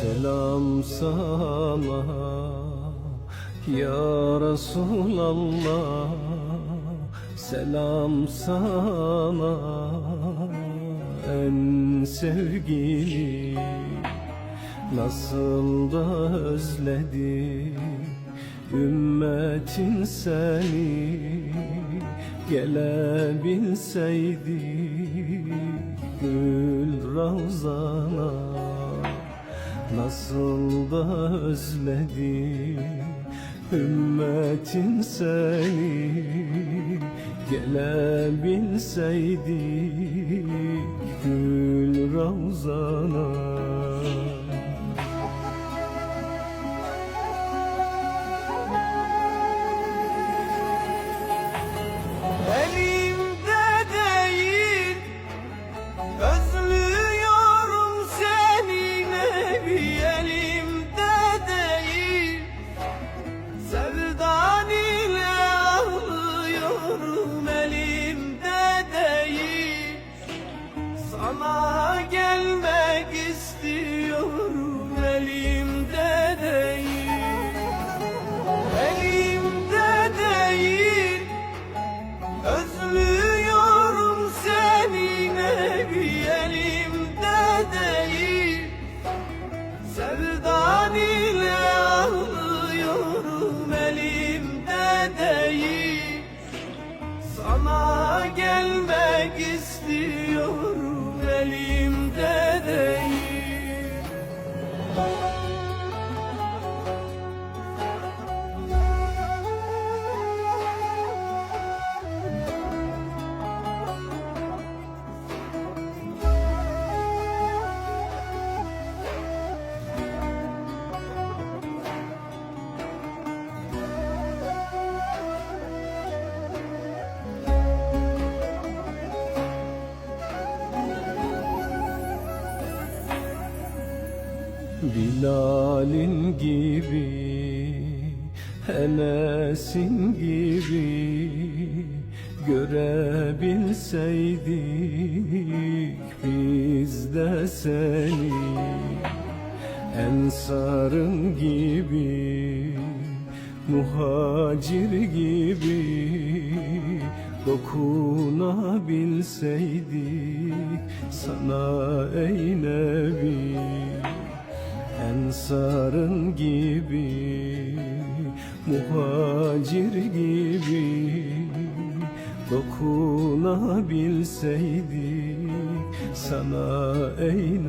Selam sana ya Resulallah. Selam sana en sevgili. Nasıl da özledi ümmetin seni. Gelebilseydi gül ravzana Nasıl da özledi ümmetin seni. Gelebilseydi gül ravzana gelmek Bilal'in gibi Enes'in gibi Görebilseydik biz de seni. Ensarın gibi Muhacir gibi Dokunabilseydik sana ey Nebi Ensarın gibi Muhacir gibi. Dokunabilseydik sana ey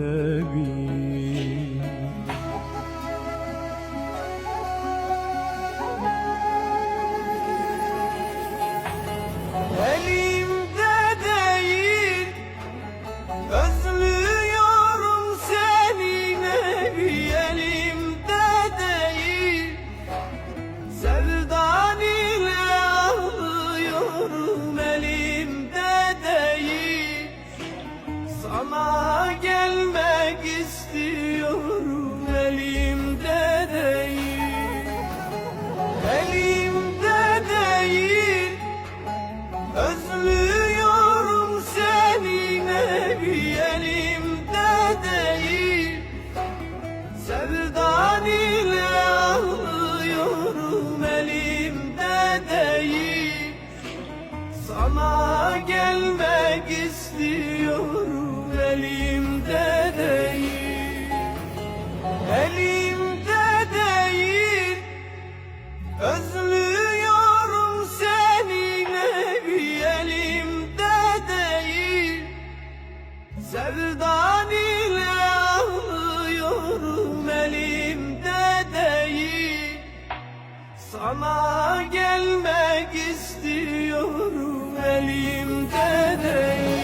elimde değil. Sana Sana gelmek istiyorum elimde değil